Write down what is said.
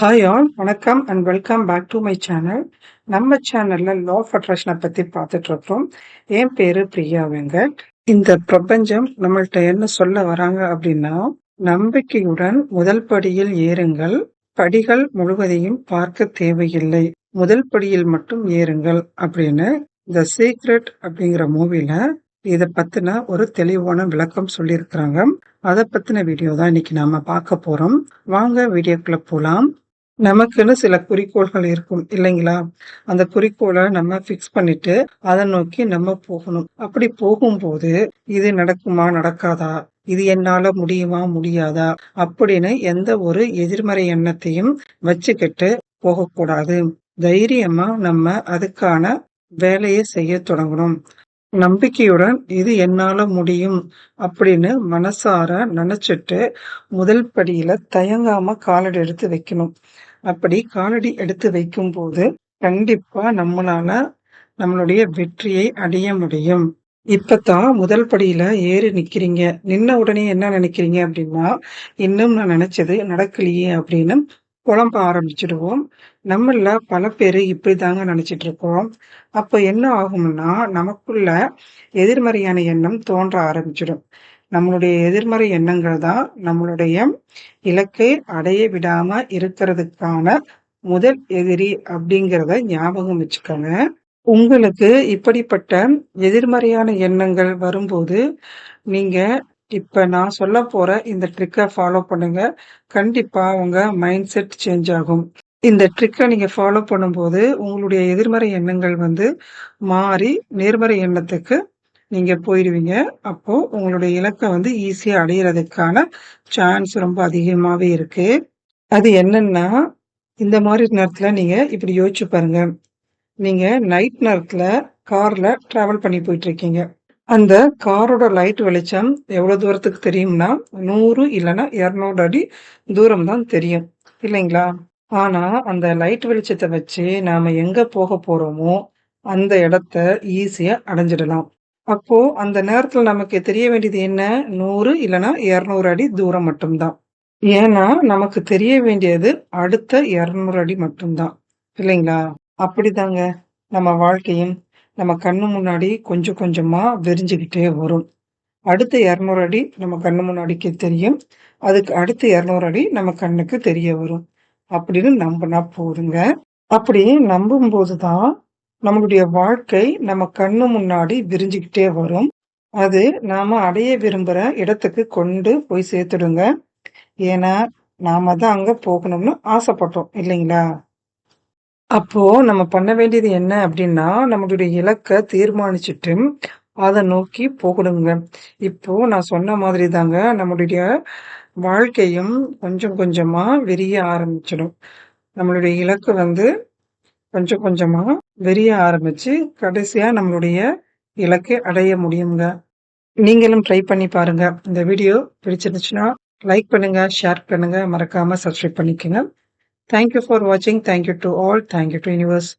Hi all வணக்கம் and welcome back to my channel நம்ம சேனல்ல லா ஆஃப் அட்ராக்ஷனை பத்தி பார்த்துட்டு இருக்கோம். என் பேரு பிரியா வெங்கட். இந்த பிரபஞ்சம் நம்மள்ட்ட என்ன சொல்ல வராங்க அப்படின்னா நம்பிக்கையுடன் முதல் படியில் ஏறுங்கள். படிகள் முழுவதையும் பார்க்க தேவையில்லை. முதல் படியில் மட்டும் ஏறுங்கள் அப்படின்னு த சீக்ரெட் அப்படிங்கிற மூவில இத பத்தின ஒரு தெளிவான விளக்கம் சொல்லியிருக்கிறாங்க. அதை பத்தின வீடியோ தான் இன்னைக்கு நாம பார்க்க போறோம். வாங்க வீடியோக்குள்ள போலாம். நமக்குன்னு சில குறிக்கோள்கள் இருக்கும் இல்லைங்களா? அந்த குறிக்கோளை நம்ம ஃபிக்ஸ் பண்ணிட்டு அதை நோக்கி நம்ம போகணும். அப்படி போகும்போது இது நடக்குமா நடக்காதா? இது என்னால முடியுமா முடியாதா? அப்படின்னு எந்த ஒரு எதிர்மறை எண்ணத்தையும் வச்சுக்கிட்டு போகக்கூடாது. தைரியமா நம்ம அதுக்கான வேலையை செய்ய தொடங்கணும். நம்பிக்கையுடன் இது என்னால முடியும் அப்படின்னு மனசார நினைச்சிட்டு முதல் படியில தயங்காம காலடி எடுத்து வைக்கணும். அப்படி காலடி எடுத்து வைக்கும் போது கண்டிப்பா நம்மளால நம்மளுடைய வெற்றியை அடைய முடியும். இப்பதான் முதல் படியில ஏறி நிக்கிறீங்க. நின்ன உடனே என்ன நினைக்கிறீங்க அப்படின்னா இன்னும் நான் நினைச்சது நடக்கலையே அப்படின்னு குழம்ப ஆரம்பிச்சிடுவோம். நம்மள பல பேர் இப்படிதாங்க நினைச்சிட்டு இருக்கோம் அப்ப என்ன ஆகும்னா நமக்குள்ள எதிர்மறையான எண்ணம் தோன்ற ஆரம்பிச்சிடும். நம்மளுடைய எதிர்மறை எண்ணங்கள் தான் நம்மளுடைய இலக்கை அடைய விடாம இருக்கிறதுக்கான முதல் எதிரி அப்படிங்கிறத ஞாபகம் வச்சுக்கோங்க. உங்களுக்கு இப்படிப்பட்ட எதிர்மறையான எண்ணங்கள் வரும்போது நீங்க இப்ப நான் சொல்ல போற இந்த ட்ரிக்கை ஃபாலோ பண்ணுங்க. கண்டிப்பா உங்க மைண்ட் செட் சேஞ்ச் ஆகும். இந்த ட்ரிக்கை நீங்க ஃபாலோ பண்ணும்போது உங்களுடைய எதிர்மறை எண்ணங்கள் வந்து மாறி நேர்மறை எண்ணத்துக்கு நீங்க போயிடுவீங்க. அப்போ உங்களுடைய இலக்கை வந்து ஈஸியா அடையிறதுக்கான சான்ஸ் ரொம்ப அதிகமாவே இருக்கு. அது என்னன்னா இந்த மாதிரி நேரத்துல நீங்க இப்படி யோசிச்சு பாருங்க. நீங்க நைட் நேரத்துல கார்ல டிராவல் பண்ணி போயிட்டு இருக்கீங்க. அந்த காரோட லைட் வெளிச்சம் எவ்வளோ தூரத்துக்கு தெரியும்னா? நூறு இல்லைன்னா இரநூறு அடி தூரம் தான் தெரியும். இல்லைங்களா? ஆனா அந்த லைட் வெளிச்சத்தை வச்சு நாம எங்க போக போறோமோ அந்த இடத்த ஈஸியா அடைஞ்சிடலாம். அப்போ அந்த நேரத்துல நமக்கு தெரிய வேண்டியது என்ன? நூறு இல்லைன்னா இரநூறு அடி தூரம் மட்டும்தான். ஏன்னா நமக்கு தெரிய வேண்டியது அடுத்த இரநூறு அடி மட்டும்தான். இல்லைங்களா? அப்படிதாங்க நம்ம வாழ்க்கையும். நம்ம கண்ணு முன்னாடி கொஞ்சம் கொஞ்சமா விரிஞ்சுக்கிட்டே வரும். அடுத்த இரநூறு அடி நம்ம கண்ணு முன்னாடிக்கு தெரியும். அதுக்கு அடுத்த இரநூறு அடி நம்ம கண்ணுக்கு தெரிய வரும். அப்படின்னு நம்பினா போதுங்க. அப்படி நம்பும் போதுதான் நம்மளுடைய வாழ்க்கை நம்ம கண்ணு முன்னாடி விரிஞ்சுக்கிட்டே வரும். அது நாம அடைய விரும்புற இடத்துக்கு கொண்டு போய் சேர்த்துடுங்க. ஏன்னா நாம தான் அங்க போகணும்னு ஆசைப்பட்டோம் இல்லைங்களா? அப்போ நம்ம பண்ண வேண்டியது என்ன அப்படின்னா நம்மளுடைய இலக்கை தீர்மானிச்சுட்டு அதை நோக்கி போகணுங்க. இப்போ நான் சொன்ன மாதிரி தாங்க நம்மளுடைய வாழ்க்கையும் கொஞ்சம் கொஞ்சமா விரிய ஆரம்பிச்சிடும். நம்மளுடைய இலக்கு வந்து கொஞ்சம் கொஞ்சமா விரிய ஆரம்பிச்சு கடைசியா நம்மளுடைய இலக்கை அடைய முடியுங்க. நீங்களும் ட்ரை பண்ணி பாருங்க. இந்த வீடியோ பிடிச்சிருந்துச்சுன்னா லைக் பண்ணுங்க ஷேர் பண்ணுங்க. மறக்காம சப்ஸ்கிரைப் பண்ணிக்கோங்க. Thank you for watching. Thank you to all. Thank you to universe.